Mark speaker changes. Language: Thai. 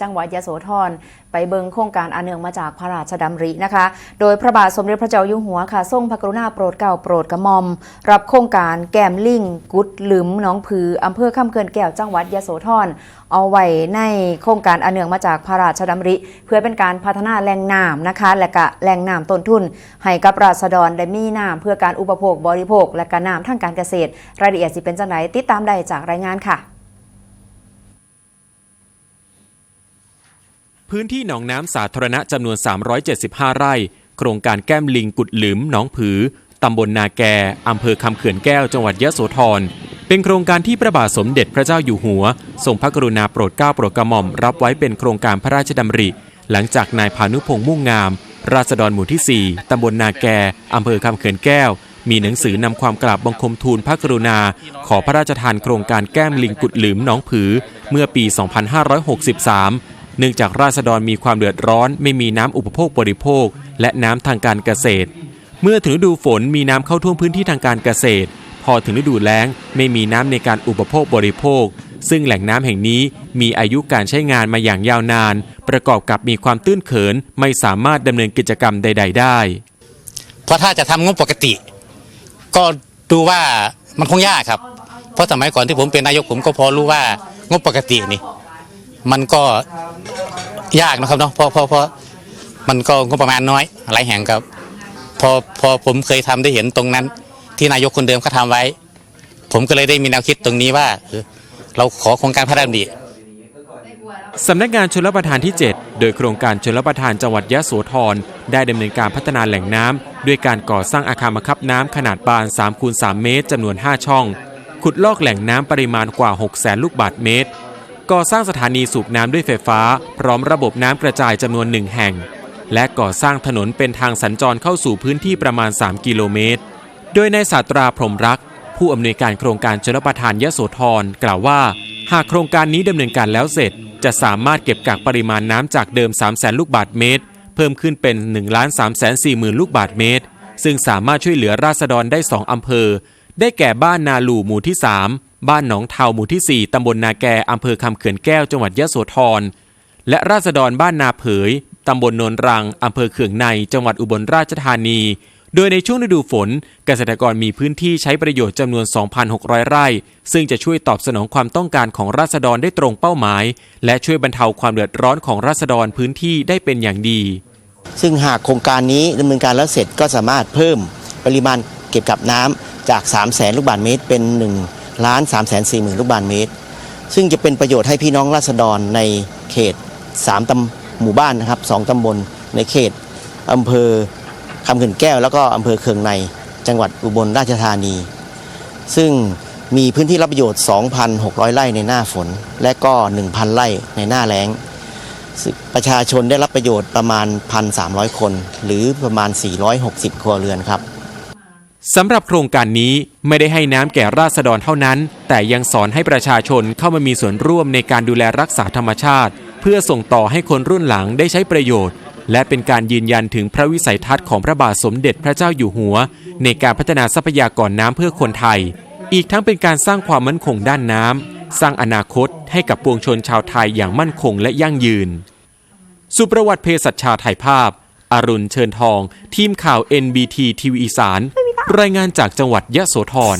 Speaker 1: จังหวัดยะโสธรไปเบิงโครงการอันเนื่องมาจากพระราชดำรินะคะ โดยพระบาทสมเด็จพระเจ้าอยู่หัวค่ะทรงพระกรุณาโปรดเกล้าโปรดกระหม่อม รับโครงการแกมลิงกุดหลืมหน้องผืออำเภอข้ามเกินแก้วจังหวัดยะโสธรเอาไว้ในโครงการอันเนื่องมาจากพระราชดำริ เพื่อเป็นการพัฒนาแหล่งน้ำนะคะ และก็แหล่งน้ำต้นทุน ให้กับราษฎรได้มีน้ำเพื่อการอุปโภคบริโภค และก็น้ำทางการเกษตร รายละเอียดสิเป็นจังไหนติดตามได้จากรายงานค่ะ
Speaker 2: พื้นที่หนองน้ำสาธารณะจำนวน 375 ไร่ โครงการแก้มลิงกุดหลืมหนองผือตำบลนาแกอำเภอคำเขื่อนแก้วจังหวัดยะโสธร เป็นโครงการที่พระบาทสมเด็จพระเจ้าอยู่หัว ทรงพระกรุณาโปรดเกล้าโปรดกระหม่อม รับไว้เป็นโครงการพระราชดำริ หลังจากนายพานุพงษ์มุ่งงาม ราษฎรหมู่ที่ 4 ตำบลนาแกอำเภอคำเขื่อนแก้ว มีหนังสือนำความกราบบังคมทูลพระกรุณา ขอพระราชทานโครงการแก้มลิงกุดหลืมหนองผือ เมื่อปี 2563 เนื่องจากราษฎรมีความเดือดร้อน ไม่มีน้ำอุปโภคบริโภค และน้ำทางการเกษตร เมื่อถึงฤดูฝนมีน้ำเข้าท่วมพื้นที่ทางการเกษตร พอถึงฤดูแล้งไม่มีน้ำในการอุปโภคบริโภค ซึ่งแหล่งน้ำแห่งนี้มีอายุการใช้งานมาอย่างยาวนาน ประกอบกับมีความตื้นเขินไม่สามารถดำเนินกิจกรรมใด ๆ ได้
Speaker 3: เพราะถ้าจะทำงบปกติ ก็ดูว่ามันคงยากครับ เพราะสมัยก่อนที่ผมเป็นนายกผมก็พอรู้ว่างบปกตินี่ มันก็ยากนะครับเนาะเพราะเพราะเพราะมันก็งบประมาณน้อยหลายแห่งครับ พอพอผมเคยทำได้เห็นตรงนั้น ที่นายกคนเดิมเขาทำไว้ ผมก็เลยได้มีแนวคิดตรงนี้ว่าเราขอโครงการพระราชดำริ
Speaker 2: สำนักงานชลประทานที่ 7 โดยโครงการชลประทานจังหวัดยะโสธรได้ดำเนินการพัฒนาแหล่งน้ำด้วยการก่อสร้างอาคารบังคับน้ำขนาดบาน3คูณ3เมตรจำนวน 5 ช่อง ขุดลอกแหล่งน้ำปริมาณกว่า6แสนลูกบาศก์เมตร ก่อสร้างสถานีสูบน้ำด้วยไฟฟ้า พร้อมระบบน้ำกระจายจำนวนหนึ่งแห่ง และก่อสร้างถนนเป็นทางสัญจรเข้าสู่พื้นที่ประมาณ 3 กิโลเมตร โดยนายศาสตราพรมรัก ผู้อำนวยการโครงการชลประทานยโสธรกล่าวว่า หากโครงการนี้ดำเนินการแล้วเสร็จ จะสามารถเก็บกักปริมาณน้ำจากเดิม 3 0 0แสนลูกบาศก์เมตร เพิ่มขึ้นเป็น 1 3 4 0 0 0 0 ลูกบาศก์เมตร ซึ่งสามารถช่วยเหลือราษฎรได้ 2อำเภอ ได้แก่บ้านนาหลูหมู่ที่ 3 บ้านหนองเทาหมู่ที่ 4 ตำบลนาแกอำเภอคำเขื่อนแก้วจังหวัดยะโสธร และราษฎรบ้านนาเผย ตำบลโนนรังอำเภอเขื่องใน จังหวัดอุบลราชธานี โดยในช่วงฤดูฝน เกษตรกรมีพื้นที่ใช้ประโยชน์จำนวน 2,600 ไร่ ซึ่งจะช่วยตอบสนองความต้องการของราษฎรได้ตรงเป้าหมาย และช่วยบรรเทาความเดือดร้อนของราษฎรพื้นที่ได้เป็นอย่างดี
Speaker 4: ซึ่งหากโครงการนี้ดำเนินการแล้วเสร็จก็สามารถเพิ่มปริมาณเก็บกับน้ำจาก 3 0 0แสนลูกบาศก์เมตรเป็น 1 ล้าน3 4 0 0 0 0 ลูกบาศก์เมตร ซึ่งจะเป็นประโยชน์ให้พี่น้องราษฎรในเขต 3ตำหมู่บ้านนะครับ2ตำบลในเขตอำเภอคำเขื่อนแก้ว แล้วก็อำเภอเคืองในจังหวัดอุบลราชธานี ซึ่งมีพื้นที่รับประโยชน์ 2,600 ไร่ในหน้าฝน และก็ 1,000 ไร่ในหน้าแล้ง ประชาชนได้รับประโยชน์ประมาณ 1,300 คน หรือประมาณ 460 ครัวเรือนครับ
Speaker 2: สำหรับโครงการนี้ไม่ได้ให้น้ำแก่ราษฎรเท่านั้น แต่ยังสอนให้ประชาชนเข้ามามีส่วนร่วมในการดูแลรักษาธรรมชาติ เพื่อส่งต่อให้คนรุ่นหลังได้ใช้ประโยชน์ และเป็นการยืนยันถึงพระวิสัยทัศน์ของพระบาทสมเด็จพระเจ้าอยู่หัว ในการพัฒนาทรัพยากรน้ำเพื่อคนไทย อีกทั้งเป็นการสร้างความมั่นคงด้านน้ำสร้างอนาคตให้กับปวงชนชาวไทยอย่างมั่นคงและยั่งยืน สุประวัติเภสัชชาถ่ายภาพ อรุณเชิญทอง ทีมข่าว NBT ทีวีอีสาน รายงานจากจังหวัดยะโสธร